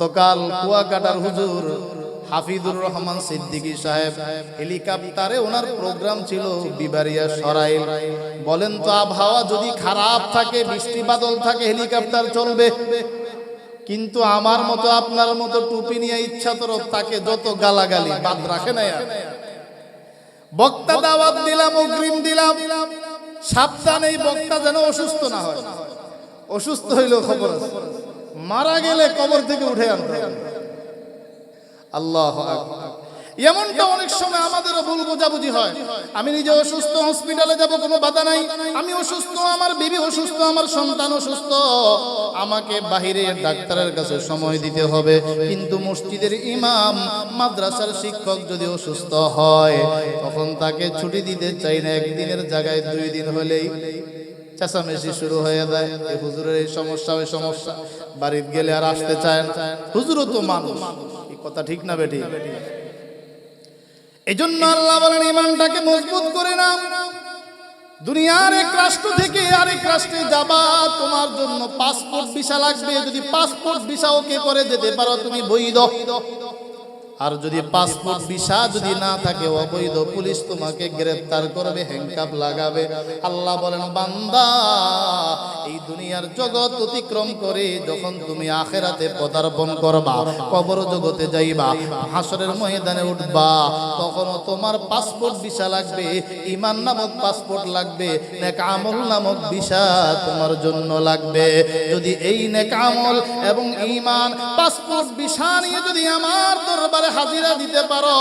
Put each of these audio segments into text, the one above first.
গতকাল কুয়াকাটার হুজুর হাফিজুর রহমান সিদ্দিকী সাহেব হেলিকপ্টারে ওনার প্রোগ্রাম ছিল বিবারিয়া সরাইল। বলেন তো আবহাওয়া যদি খারাপ থাকে, বৃষ্টি বাদল থাকে, হেলিকপ্টার চলবে। কিন্তু আমার মতো আপনার মতো টুপি নিয়ে ইচ্ছা তরফ তাকে যত গালাগালি, বাদ রাখে না বক্তা দাওয়াত দিলাম, অগ্রিম দিলাম। সাবধান এই বক্তা যেন অসুস্থ না হয়। অসুস্থ হইলেও খবর আছে। মারা গেলে কবর থেকে উঠে আনতে। আল্লাহ। এমনটা অনেক সময় আমাদেরও ভুল বোঝাবুঝি হয়। আমি নিজে অসুস্থ, হসপিটালে যাব, কোনো বাধা নাই। আমি অসুস্থ, আমার বিবি অসুস্থ, আমার সন্তান অসুস্থ। আমাকে বাহিরে ডাক্তারের কাছে সময় দিতে হবে। কিন্তু মসজিদের ইমাম, মাদ্রাসার শিক্ষক যদি অসুস্থ হয়, তখন তাকে ছুটি দিতে চাই না। একদিনের জায়গায় দুই দিন হলেই চেঁচামেচি শুরু হয়ে যায়। হুজুরের এই সমস্যা, ওই সমস্যা। বাড়িতে গেলে আর আসতে চায় না। হুজুরও তো মানুষ। এই কথা ঠিক না বেটি? এই জন্য আল্লাহ বলেন, ইমানটাকে মজবুত করে না দুনিয়ার এক রাষ্ট্র থেকে আরেক রাষ্ট্রে যাবা, তোমার জন্য পাসপোর্ট ভিসা লাগবে। যদি পাসপোর্ট ভিসা ওকে করে যেতে পারো, তুমি বৈধ। আর যদি পাসপোর্ট ভিসা যদি না থাকে, অবৈধ পুলিশ তোমাকে গ্রেফতার করবে হ্যাংকাপ লাগাবে। আল্লাহ বলেন, বান্দা, এই দুনিয়ার জগৎ অতিক্রম করে যখন তুমি আখেরাতে পদার্পণ করবা, কবর জগতে যাইবা, হাসরের ময়দানে উঠবা, তখনও তোমার পাসপোর্ট ভিসা লাগবে ইমান নামক পাসপোর্ট লাগবে, নেক আমল নামক ভিসা তোমার জন্য লাগবে। যদি এই নেক আমল এবং ইমান পাসপোর্ট ভিসা নিয়ে যদি আমার দরবারে হাজিরা দিতে পারো।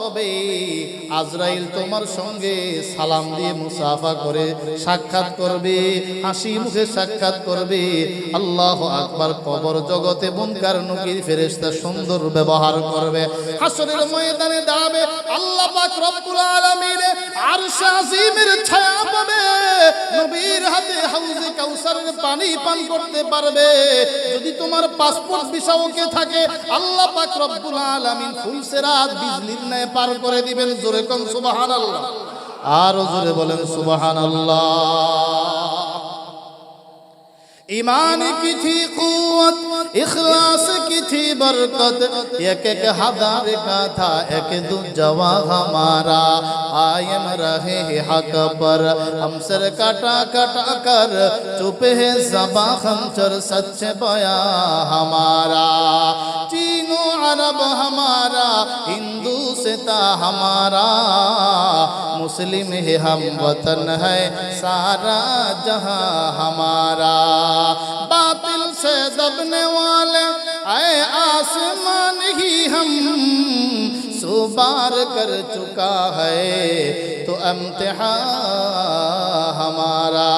তবে আজরাইল তোমার সঙ্গে সালাম দিয়ে মুসাফা করে সাক্ষাৎ করবে, হাসি মুখে সাক্ষাৎ করবে। আল্লাহ আকবার কবর জগতে মুনকার নকির ফেরেশতা সুন্দর ব্যবহার করবে। হাসরের ময়দানে দাঁড়াবে আল্লাহ পাক রব্বুল আলামিন ছায়া পাবে। নবীর হাতে হাউজে কাউসারের পানি পান করতে পারবে। যদি তোমার পাসপোর্ট ভিসা থাকে, আল্লাহ পাক রব্বুল আলামিন ফুলসেরাত বিজলির ন্যায় পার করে দিবেন জোরে সুবাহান সুবহানাল্লাহ। আরও জোরে বলেন সুবহানাল্লাহ। ایمان کی تھی قوت، اخلاص کی تھی برکت۔ ایک ایک ہزار کا تھا، ایک دو جوا ہمارا۔ آئیم رہے حق پر۔ ہم سر کٹا کٹا کر، چپ ہے زباں خمچر سچ بیا ہمارا۔ چینو عرب ہمارا، ہندو ستا ہمارا۔ مسلم ہی ہم وطن ہے، سارا جہاں ہمارا۔ बातिल से दबने वाले आए आसमान ही हम सुबार कर चुका है तो अमतहा हमारा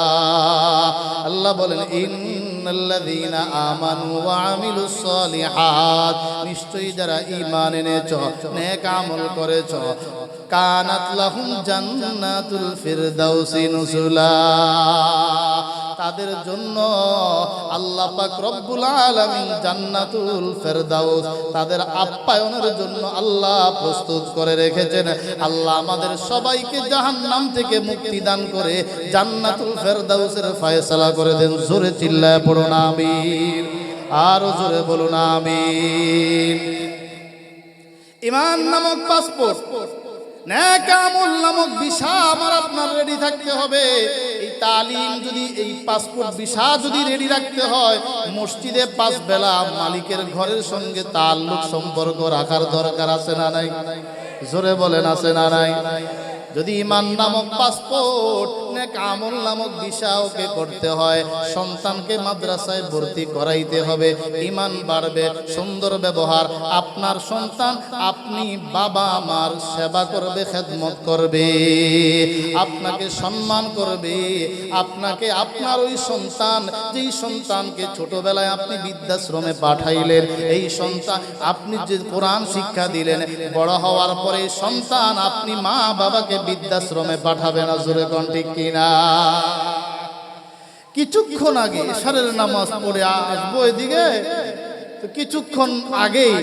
अल्लाह बोलेन ইন্নাল্লাযীনা আমানু ওয়া আমিলুস সলিহাত নিশ্চয়ই যারা ঈমান এনেছো নেক আমল করেছো কানাত লাহুম জান্নাতুল ফিরদাউসি নুজুলা তাদের জন্য আল্লাহ পাক রব্বুল আলামিন জান্নাতুল ফেরদাউস তাদের আপ্যায়নের জন্য আল্লাহ প্রস্তুত করে রেখেছেন। আল্লাহ আমাদের সবাইকে জাহান্নাম থেকে মুক্তি দান করে জান্নাতুল ফেরদাউসের ফয়সালা করে দেন। জোরে চিল্লায় পড়ুন, আমিন। আরও জোরে বলুন, আমিন। ইমান নামক পাসপোর্ট ন্যাকামুল নামক ভিসা আমার আপনার রেডি থাকতে হবে। এই তালিম যদি, এই পাসপোর্ট ভিসা যদি রেডি রাখতে হয়, মসজিদে পাঁচ বেলা মালিকের ঘরের সঙ্গে তাল্লুক সম্পর্ক রাখার দরকার আছে না নাই? জোরে বলেন, আছে না নাই? যদি ইমান নামক পাসপোর্ট নেক আমল নামক দিশা ওকে করতে হয়। সন্তানকে মাদ্রাসায় ভর্তি করাইতে হবে। ইমান বাড়বে, সুন্দর ব্যবহার। আপনার সন্তান আপনি বাবা মার সেবা করবে, খেদমত করবে। আপনাকে সম্মান করবে। আপনাকে আপনার ওই সন্তান, যেই সন্তানকে ছোটবেলায় আপনি বৃদ্ধাশ্রমে পাঠাইলেন, এই সন্তান আপনি যে কোরআন শিক্ষা দিলেন, বড় হওয়ার পরে সন্তান আপনি মা বাবাকে বৃদ্ধাশ্রমে পাঠাবে না। জোরে কোন ঠিক কিনা কিছুক্ষণ আগে এশারের নামাজ পড়ে আসব এদিকে। কিছুক্ষণ আগেই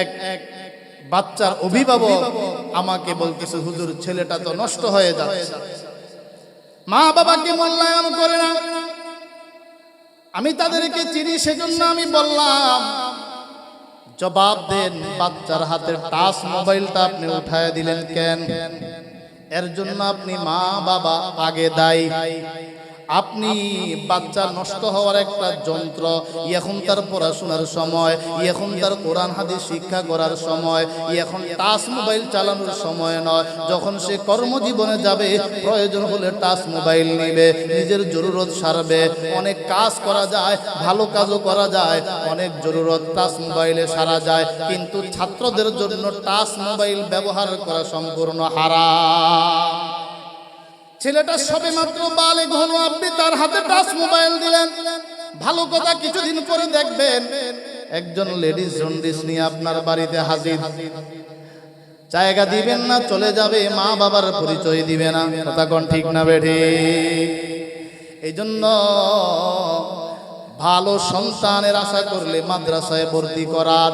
এক এক বাচ্চার অভিভাবক আমাকে বলতেছে, হুজুর, ছেলেটা তো নষ্ট হয়ে যাচ্ছে। মা বাবাকে মূল্যায়ন করে না। আমি তাদেরকে চিনি, সেজন্য আমি বললাম, জবাব দেন, বাচ্চার হাতে টাচ মোবাইলটা আপনি উঠায় দিলেন কেন? এর জন্য আপনি মা বাবা আগে দায়ী। আপনি বাচ্চা নষ্ট হওয়ার একটা যন্ত্র এখন তার পড়াশোনার সময় এখন তার কোরআন হাদিস শিক্ষা করার সময়, এখন টাচ মোবাইল চালানোর সময় নয়। যখন সে কর্মজীবনে যাবে, প্রয়োজন হলে টাচ মোবাইল নেবে, নিজের জরুরত সারবে। অনেক কাজ করা যায়, ভালো কাজও করা যায়, অনেক জরুরত টাচ মোবাইলে সারা যায়, কিন্তু ছাত্রদের জন্য টাচ মোবাইল ব্যবহার করা সম্পূর্ণ হারাম। ছেলেটা সবে মাত্র বালে হলো, আপনি তার হাতে টাচ মোবাইল দিলেন। ভালো কথা কিছুদিন পরে দেখবেন, একজন লেডিস জন্ডিস নিয়ে আপনার বাড়িতে হাজির। জায়গা দিবেন না, চলে যাবে, মা বাবার পরিচয় দিবে না। কথা কোন ঠিক না বেঠে? এই জন্য ভালো সন্তানের আশা করলে মাদ্রাসায় ভর্তি করান,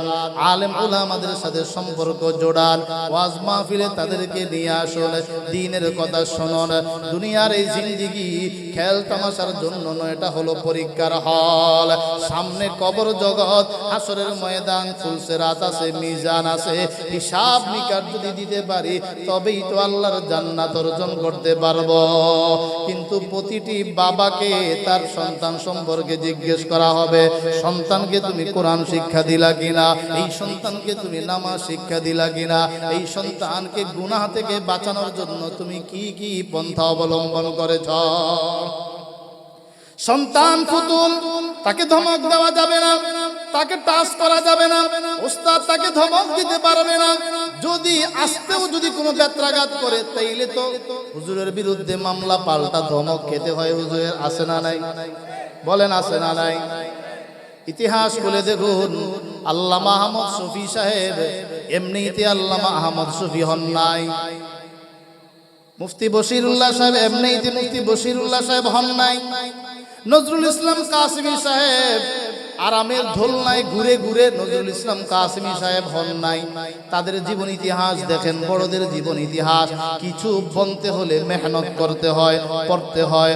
আলেম উলামাদের সাথে সম্পর্ক জোড়ান, ওয়াজ মাহফিলে তাদেরকে নিয়ে আসুন, দিনের কথা শুনুন। দুনিয়ার এই জিন্দিগি খেল তামাশার জন্য নয়, এটা হলো পরীক্ষার হল। সামনে কবর জগৎ, হাসরের ময়দান, ফুলসে রাত আছে, মিজান আছে। হিসাব নিকার যদি দিতে পারি, তবেই তো আল্লাহর জান্নাত অর্জন করতে পারব। কিন্তু প্রতিটি বাবাকে তার সন্তান সম্পর্কে জিজ্ঞেস করা হবে। সন্তানকে তুমি কোরআন শিক্ষা দিলা কিনা? এই সন্তানকে তুমি নামাজ শিক্ষা দিলা কিনা? এই সন্তানকে গুনাহ থেকে বাঁচানোর জন্য তুমি কি কি পন্থা অবলম্বন করেছ? সন্তান পুতুল, তাকে ধমক দেওয়া যাবে না, তাকে টাচ করা যাবে না, ওস্তাদ তাকে ধমক দিতে পারবে না। যদি আসতেও যদি কোনো ব্যত্রাঘাত করে, তাইলে তো হুজুরের বিরুদ্ধে মামলা পাল্টা ধমক খেতে হয়, হুজুরের আছে না নাই? বলেন, আছে না নাই? ইতিহাস বলে দেখুন, আল্লামা আহমদ শফি সাহেব, এমনিতে আল্লামা আহমদ শফি হন নাই। মুফতি বশিরুল্লাহ সাহেব এমনিতে মুফতি বশিরুল্লাহ সাহেব হন নাই। নজরুল ইসলাম কাসিমি সাহেব আরামের ধোলনায় ঘুরে ঘুরে নজরুল ইসলাম কাসিমি সাহেব হন নাই। তাদের জীবন ইতিহাস দেখেন, বড়দের জীবন ইতিহাস। কিছু বলতে হলে মেহনত করতে হয়, পড়তে হয়,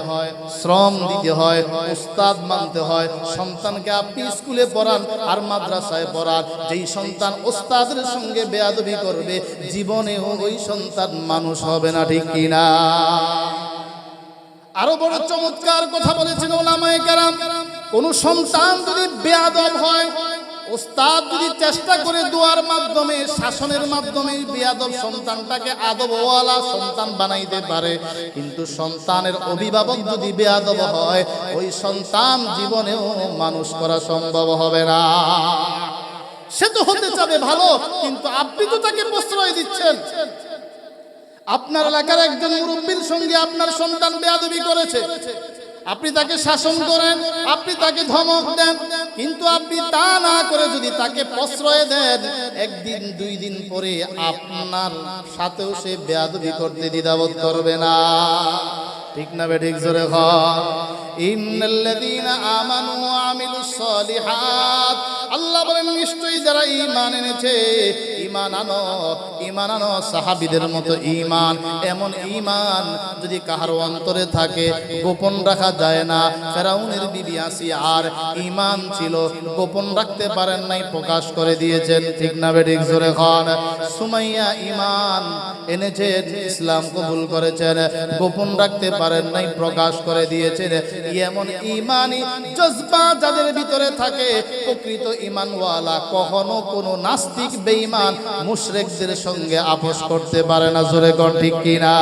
শ্রম দিতে হয়, উস্তাদ মানতে হয়। সন্তানকে আপনি স্কুলে পড়ান আর মাদ্রাসায় পড়ান। যেই সন্তান ওস্তাদের সঙ্গে বেয়াদবি করবে, জীবনেও ওই সন্তান মানুষ হবে না, ঠিক কিনা আরও বড় চমৎকার কথা বলেছেন ওলামায়ে কেরাম। কোন সন্তান যদি বেয়াদব হয়, ওস্তাদ যদি চেষ্টা করে দোয়ার মাধ্যমে, শাসনের মাধ্যমে বেয়াদব সন্তানটাকে আদবওয়ালা সন্তান বানাইতে পারে, কিন্তু সন্তানের অভিভাবক যদি বেয়াদব হয়, ওই সন্তান জীবনেও মানুষ করা সম্ভব হবে না। সে তো হতে চাবে ভালো, কিন্তু আপনি তো তাকে প্রশ্রয় দিচ্ছেন। আপনার এলাকার একজন মুরব্বীর সঙ্গে আপনার সন্তান বেয়াদবি করেছে। আপনি তাকে শাসন করেন, আপনি তাকে ধমক দেন, কিন্তু আপনি তা না করে যদি তাকে প্রশ্রয় দেন, একদিন, দুই দিন পরে আপনার সাথেও সে বেয়াদবি করতে দ্বিধাবোধ করবে না। ঠিক না বে, ঠিক জোরে ইন্নাল্লাযীনা আমানু ওয়া আমিলুস সলিহাত আল্লাহ বলেন, নিশ্চয়ই যারা ঈমান এনেছে, ঈমান আনো ঈমান আনো সাহাবীদের মতো ঈমান। এমন ঈমান যদি কাহার অন্তরে থাকে, গোপন রাখা যায় না। ফেরাউনের বিবি আসি আর ঈমান ছিল, গোপন রাখতে পারেন নাই, প্রকাশ করে দিয়েছেন। ঠিক না বেঠিক জোরে খান সুমাইয়া ঈমান এনেছেন, ইসলাম কবুল করেছেন, গোপন রাখতে পারেন নাই, প্রকাশ করে দিয়েছেন। এমন ইমানি জজবা যাদের ভিতরে থাকে, প্রকৃত ইমানওয়ালা কখনো কোনো নাস্তিক বেঈমান মুশরিকদের সঙ্গে আপোষ করতে পারে না, জোরে কোন ঠিক কিনা?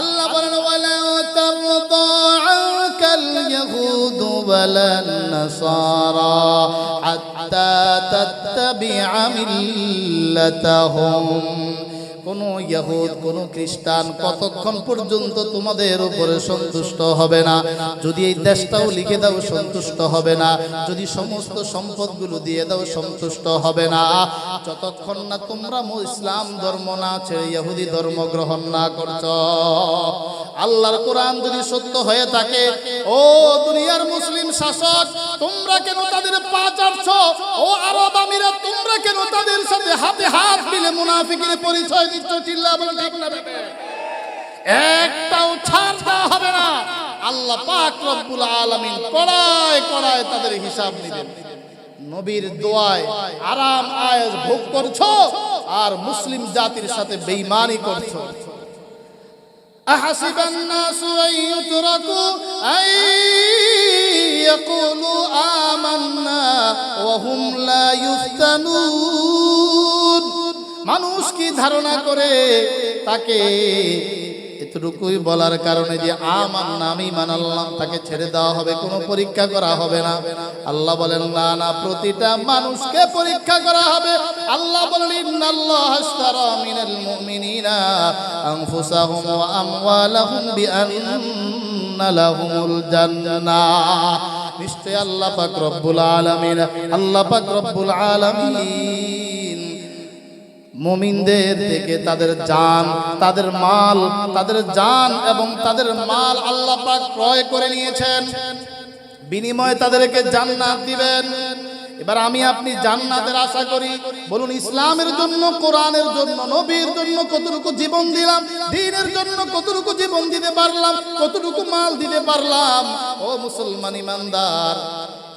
আল্লাহ বলেন, ওয়ালা তারদা আনকাল ইয়াহুদ ওয়ালান নাসারা হাত্তা তাত্তাবিআ মিল্লাতাহুম। কোন ইহুদ কোনো খ্রিস্টান কতক্ষণ পর্যন্ত তোমাদের উপরে সন্তুষ্ট হবে না? যদি এই দেশটাও লিখে দাও সন্তুষ্ট হবে না, যদি সমস্ত সম্পদগুলো দিয়ে দাও সন্তুষ্ট হবে না, যতক্ষণ না তোমরা ইসলাম ধর্ম না ছেড়ে ইহুদি ধর্ম গ্রহণ না করছ। আল্লাহর কোরআন যদি সত্য হয়ে থাকে, ও দুনিয়ার মুসলিম শাসক, তোমরা কেন তাদের পা চাটছ? ও আরব আমিরা তোমরা কেন তাদের সাথে হাতে হাত মিলে মুনাফিকের পরিচয় দিচ্ছ? চিল্লা বলে, ঠিক না? একটাও ছাড় দেওয়া হবে না। আল্লাহ পাক রব্বুল আলামিন কড়ায় কড়ায় তাদের হিসাব নেবেন নবীর দোয়ায় আরাম আয়েস ভোগ করছ আর মুসলিম জাতির সাথে বেঈমানি করছ। أحسب الناس أن يتركوا أن يقولوا آمنا وهم لا يفتنون মানুষ কি ধারণা করে তাকে এতটুকুই বলার কারণে যে আমার নামই মানাল্লাম তাকে ছেড়ে দেওয়া হবে, কোনো পরীক্ষা করা হবে না। আল্লাহ বলেন, না না, প্রতিটা মানুষকে পরীক্ষা করা হবে। আল্লাহ বলেন, ইন্নাল্লাহ আশতারা মিনাল মুমিনিনা আনফুসাহুম ওয়া আমওয়ালাহুম বিআন্না লাহুমুল জান্নাহ। নিশ্চয় আল্লাহ পাক রব্বুল আলামিন, আল্লাহ পাক রব্বুল আলামিন মুমিনদের থেকে তাদের জান, তাদের মাল, তাদের জান এবং তাদের মাল আল্লাহ পাক ক্রয় করে নিয়েছেন। বিনিময়ে তাদেরকে জান্নাত দিবেন। এবার আমি আপনি জান্নাতের আশা করি, বলুন ইসলামের জন্য, কোরআনের জন্য, নবীর জন্য কতটুকু জীবন দিলাম, দিনের জন্য কতটুকু জীবন দিতে পারলাম, কতটুকু মাল দিতে পারলাম? ও মুসলমান ইমানদার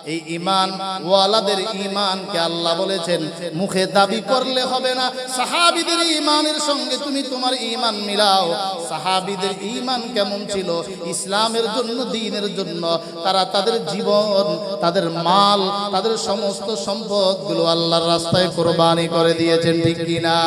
এই ইমান ওয়ালাদের ইমানকে আল্লাহ বলেছেন, মুখে দাবি করলে হবে না। সাহাবিদের ইমানের সঙ্গে তুমি তোমার ইমান মিলাও। সাহাবিদের ইমান কেমন ছিল? ইসলামের জন্য, দিনের জন্য। তারা তাদের জীবন, তাদের মাল, তাদের সমস্ত সম্পদগুলো আল্লাহর রাস্তায় কোরবানি করে দিয়েছেন, ঠিক কিনা?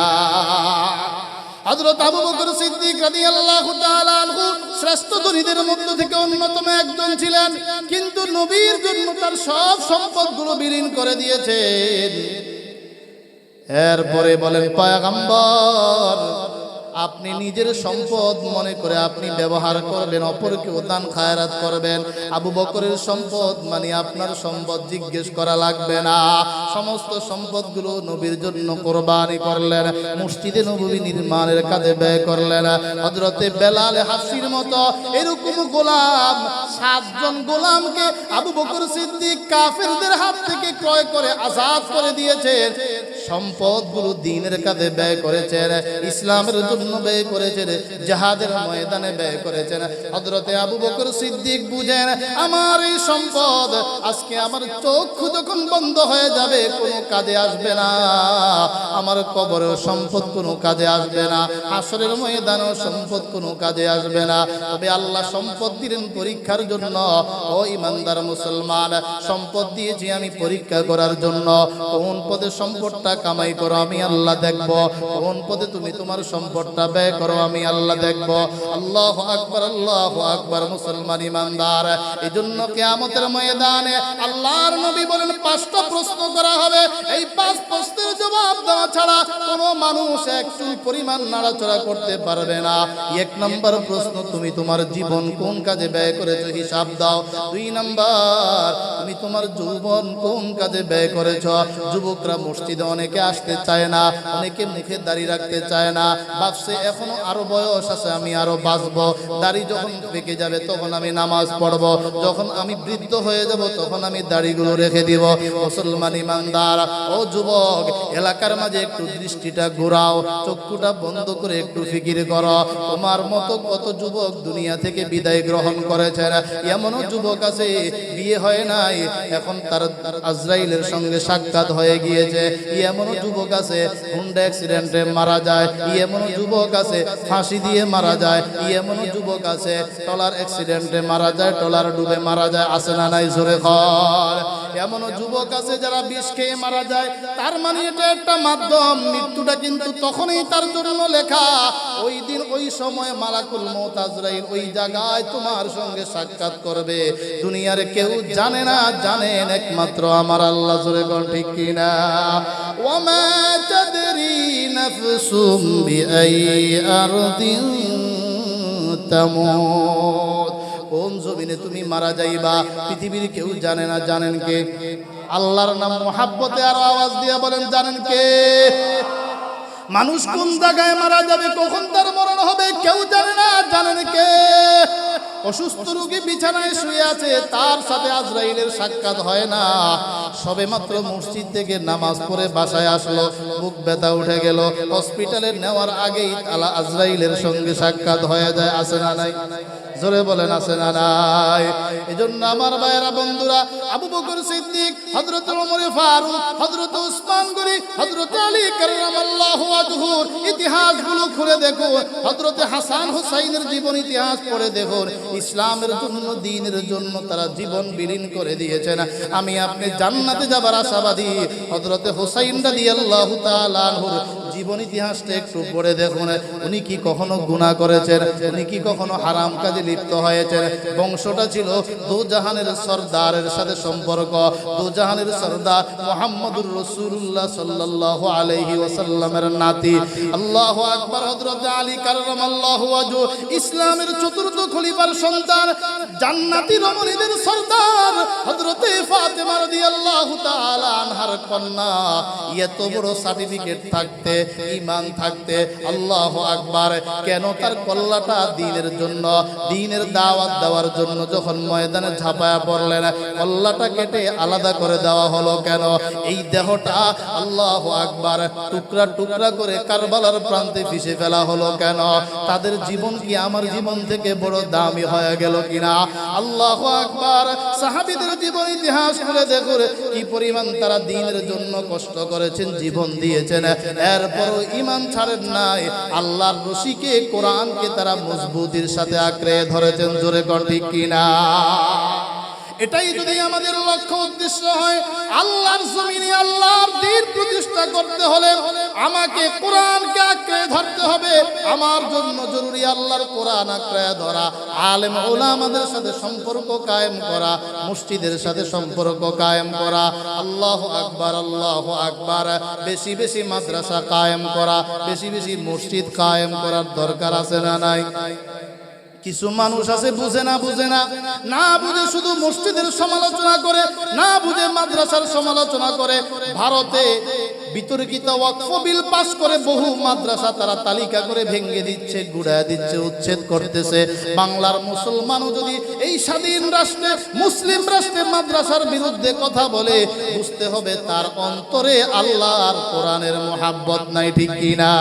হযরত আবু বকর সিদ্দিক রাদিয়াল্লাহু তাআলা আনহু শ্রেষ্ঠ ধনীদের মধ্য থেকে অন্যতম একজন ছিলেন। কিন্তু নবীর জন্য তার সব সম্পদগুলো বিলীন করে দিয়েছেন। এরপরে বলেন, পয়গম্বর আপনি নিজের সম্পদ মনে করে আপনি ব্যবহার করবেন অপরকে দান খায়রাত করবেন। আবু বকরের সম্পদ মানে আপনার সম্পদ জিজ্ঞেস করা লাগবে না। সমস্ত সম্পদগুলো নবীর জন্য কোরবানি করলেন, মসজিদে নবী নির্মাণের কাজে ব্যয় করলেন। হজরতে বেলাল হাসির মতো এরকম গোলাম, সাতজন গোলামকে আবু বকর সিদ্দিক কাফেরদের হাত থেকে ক্রয় করে আজাদ করে দিয়েছেন। সম্পদগুলো দিনের কাজে ব্যয় করেছেন। ইসলামের জন্য ব্যয় করেছেন জাহাদের ময়দানে ব্যয় করেছেন হজরতে আবু বকর সিদ্দিক বুঝেন, আমার এই সম্পদ আজকে আমার চক্ষু যখন বন্ধ হয়ে যাবে, কোনো কাজে আসবে না। আমার কবরেও সম্পদ কোনো কাজে আসবে না। আসরের ময়দানেও সম্পদ কোনো কাজে আসবে না। তবে আল্লাহ সম্পদ দিলেন পরীক্ষার জন্য। ও ইমানদার মুসলমান, সম্পদ দিয়েছি আমি পরীক্ষা করার জন্য। কোন পদে সম্পদটা কামাই করো, আমি আল্লাহ দেখব। কোন পদে তুমি তোমার সম্পদটা ব্যয় করো, আমি আল্লাহ দেখব। আল্লাহ আকবার আল্লাহ আকবার, মুসলমান ইমানদার। এই জন্য কেয়ামতের ময়দানে আল্লাহর নবী বলেন, পাঁচটা প্রশ্ন করা হবে। এই পাঁচ প্রশ্নের জবাব দেওয়া ছাড়া কোনো মানুষ একটু পরিমাণ নাড়াচড়া করতে পারবে না। এক নম্বর প্রশ্ন, তুমি তোমার জীবন কোন কাজে ব্যয় করেছ হিসাব দাও। দুই নাম্বার, তুমি তোমার যৌবন কোন কাজে ব্যয় করেছ? যুবকরা মসজিদে অনেকে আসতে চায় না, অনেকে মুখে দাঁড়িয়ে রাখতে চায় না ভাবছে এখনও আরও বয়স আছে, আমি আরও বাঁচবো। দাড়ি যখন পেকে যাবে, তখন আমি নামাজ পড়ব। যখন আমি বৃদ্ধ হয়ে যাব, তখন আমি দাড়িগুলো রেখে দিব। মুসলমান ইমানদার, ও যুবক, এলাকার মাঝে একটু দৃষ্টিটা ঘোরাও, চক্ষুটা বন্ধ করে একটু ফিকির করো। তোমার মতো কত যুবক দুনিয়া থেকে বিদায় গ্রহণ করেছেন। এমনও যুবক আছে, বিয়ে হয় নাই, এখন তার আজরাইলের সঙ্গে সাক্ষাৎ হয়ে গিয়েছে। এমনও যুবক আছে, হুন্ডা অ্যাক্সিডেন্টে মারা যায়। এমনও যুবক আছে, ফাঁসি দিয়ে মারা যায় এমন যুবক আছে, টলার অ্যাক্সিডেন্টে মারা যায়, টলার ডুবে মারা যায় আসে না নাই জোরে খর। এমনও যুবক আছে যারা বিষ খেয়ে মারা যায়। তার মানে এটা একটা মাধ্যম। মৃত্যুটা কিন্তু তখনই তার জন্য লেখা। ওই দিন, ওই সময় মালাকুল মৌত আজরাইল ওই জায়গায় তোমার সঙ্গে সাক্ষাৎ করবে। দুনিয়ার কেউ জানে না জানেন একমাত্র আমার আল্লাহ। জোরে কোন ঠিক কিনা? ওমা তাদরি নাফসুম বিআই আরদিন তামুত। কোন জমিনে তুমি মারা যাইবা, পৃথিবীর কেউ জানে না, জানেন কে? আল্লাহর নাম মোহাব্বতে আর আওয়াজ দিয়ে বলেন, জানেন কে? মানুষ কোন জায়গায় মারা যাবে, কখন তার মরণ হবে, কেউ জানে না, জানেন কে? অসুস্থ রোগী বিছানায় শুয়ে আছে, তার সাথে আজরাইলের সাক্ষাৎ হয় না। সবে মাত্র মসজিদ থেকে নামাজ পড়ে বাসায় আসলো, বুক ব্যথা উঠে গেল। হসপিটালে নেওয়ার আগেই আলা আজরাইলের সঙ্গে সাক্ষাৎ হয়ে যায় আসে না নাই? জোরে বলেন, আছে না নাই? এজন্য আমার ভাইয়েরা, বন্ধুরা, আবু বকর সিদ্দিক, হযরত ওমর ফারুক, হযরত উসমান গনি, হযরত আলী কাররামাল্লাহু ওয়াজহুর ইতিহাসগুলো খুলে দেখো হযরত হাসান হুসাইনের জীবন ইতিহাস পড়ে দেখো ইসলামের জন্য, দিনের জন্য তারা জীবন বিলীন করে দিয়েছেন আমি আপনি জান্নাতে যাবার আশাবাদী। হজরতে হুসাইন রাদিয়াল্লাহু আল্লাহ জীবন ইতিহাসটা একটু পড়ে দেখুন। উনি কি কখনো গুনাহ করেছেন? উনি কি কখনো হারাম কাজে লিপ্ত হয়েছেন? বংশটা ছিল দু জাহানের সর্দারের সাথে সম্পর্ক। দু জাহানের সর্দার মোহাম্মদুর রসুল্লাহ সাল্লাল্লাহু আলাইহি ওয়াসাল্লামের নাতি। আল্লাহু আকবার হযরত আলী কাররামাল্লাহু ওয়াজহু। ইসলামের চতুর্থ খলিফার সন্তান, জান্নাতি রমণীদের সর্দার হযরতে ফাতেমা রাদিয়াল্লাহু তাআলা আনহার কন্যা। এত বড় সার্টিফিকেট থাকতে ঈমান থাকতে আল্লাহু আকবার। কেন তার কল্লাটা দিনের জন্য, দিনের দাওয়াত দেওয়ার জন্য যখন ময়দানে ঝাঁপায়া পড়লেন, কল্লাটা কেটে আলাদা করে দেওয়া হলো কেন? এই দেহটা আল্লাহ আকবার টুকরা টুকরা করে কারবালার প্রান্তে পিষে ফেলা হলো কেন? তাদের জীবন কি আমার জীবন থেকে বড় দামি হয়ে গেল কিনা? আল্লাহ আকবার সাহাবিদের জীবন ইতিহাস করে দেখুন, কি পরিমাণ তারা দিনের জন্য কষ্ট করেছেন, জীবন দিয়েছেন। এরপরও ইমান ছাড়েন নাই। আল্লাহর রশিকে কোরআনকে তারা মজবুতির সাথে আঁকড়ে ধরেছেন। জোরে কর ঠিক কিনা? এটাই যদি আমাদের লক্ষ্য উদ্দেশ্য হয়, আল্লাহর জমিনে আল্লাহর দিন প্রতিষ্ঠা করতে হলে আমাকে কোরআনকে আঁকড়ে ধরতে হবে। আমার জন্য জরুরি আল্লাহর কোরআন আঁকড়ে ধরা, আলেম ওলামাদের সাথে সম্পর্ক কায়েম করা, মসজিদের সাথে সম্পর্ক কায়েম করা, আল্লাহ আকবার আল্লাহ আকবার, বেশি বেশি মাদ্রাসা কায়েম করা, বেশি বেশি মসজিদ কায়েম করার দরকার আছে না নাই? কিছু মানুষ আছে, বুঝে না বুঝে না। না বুঝে শুধু মসজিদের সমালোচনা করে, না বুঝে মাদ্রাসার সমালোচনা করে। ভারতে বিতর্কিত ওয়াকফ বিল পাস করে বহু মাদ্রাসা তারা তালিকা করে ভেঙে দিচ্ছে গুড়া দিচ্ছে, উচ্ছেদ করতেছে। বাংলার মুসলমানও যদি এই স্বাধীন রাষ্ট্রে, মুসলিম রাষ্ট্রে মাদ্রাসার বিরুদ্ধে কথা বলে, বুঝতে হবে তার অন্তরে আল্লাহর কোরআনের মোহাব্বত নাই, ঠিক কিনা?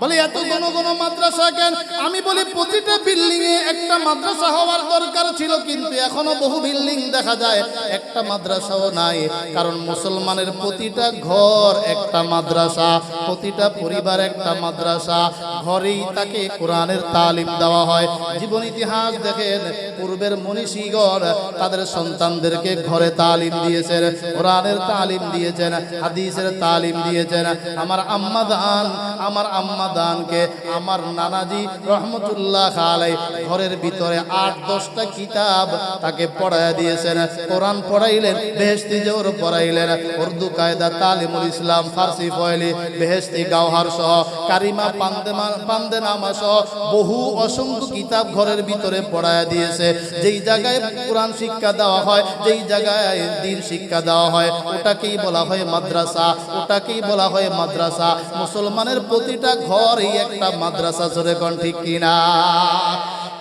বলে, এত ঘন ঘন মাদ্রাসা কেন? আমি বলি, প্রতিটা বিল্ডিং এ একটা মাদ্রাসা হওয়ার দরকার ছিল, কিন্তু এখনও বহু বিল্ডিং দেখা যায়, একটা মাদ্রাসাও নাই। কারণ মুসলমানের প্রতিটা ঘর একটা মাদ্রাসা, প্রতিটা পরিবার একটা মাদ্রাসা। ঘরেই তাকে কোরআনের তালিম দেওয়া হয়। জীবন ইতিহাস দেখেন, পূর্বের মনীষীগণ তাদের সন্তানদেরকে ঘরে তালিম দিয়েছেন, কোরআনের তালিম দিয়েছেন, হাদিসের তালিম দিয়েছেন। আমার আম্মা দান, আমার আম্মা দানকে আমার নানাজি রহমতুল্লাহ আলাই ঘরের ভিতরে আট দশটা কিতাব তাকে পড়াইয়া দিয়েছেন। কোরআন পড়াইলেন বেহেস্তি জোর পড়াইলেন, উর্দু কায়দা, তালিমুল ইসলাম, ফার্সি ফয়লি বেহেস্তি গাওহার সহ, কারিমা, পান্দেমা, পান্দেনামা সহ বহু অসংখ্য কিতাব ঘরের ভিতরে পড়াইয়া দিয়েছে। যেই জায়গায় কোরআন শিক্ষা দেওয়া হয়, যেই জায়গায় দিন শিক্ষা দেওয়া হয়, ওটাকেই বলা হয় মাদ্রাসা, ওটাকেই বলা হয় মাদ্রাসা। মুসলমানের প্রতিটা ঘরই একটা মাদ্রাসা জোরে কোন ঠিক কিনা?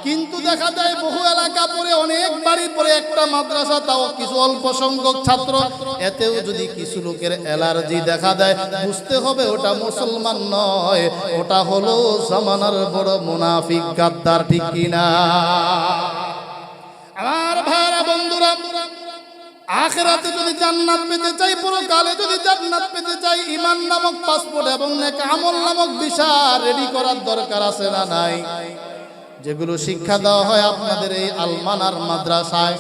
কিন্তু দেখা যায় বহু এলাকা পরে, অনেক বাড়ি পরে একটা মাদ্রাসা, তাও কিছু অল্প সংখ্যক ছাত্র। এতেও যদি কিছু লোকের অ্যালার্জি দেখা দেয়, বুঝতে হবে ওটা মুসলমান নয়, ওটা হলো জামানার বড় মুনাফিক গাদ্দার ঠিক কিনা? আখেরাতে যদি জান্নাত পেতে চাই, পরকালে যদি জান্নাত পেতে চাই ইমান নামক পাসপোর্ট এবং নেক আমল নামক ভিসা রেডি করার দরকার আছে না নাই? যেগুলো শিক্ষা দেওয়া হয় আপনাদের এই আলমানার মাদ্রাসায়।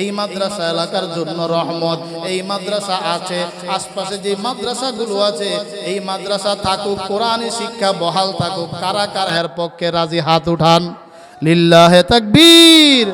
এই মাদ্রাসা এলাকার জন্য রহমত। এই মাদ্রাসা আছে, আশপাশে যে মাদ্রাসাগুলো আছে, এই মাদ্রাসা থাকুক, কোরআনী শিক্ষা বহাল থাকুক, কারা কারা পক্ষে রাজি হাত উঠান? লিল্লাহে তাকবীর।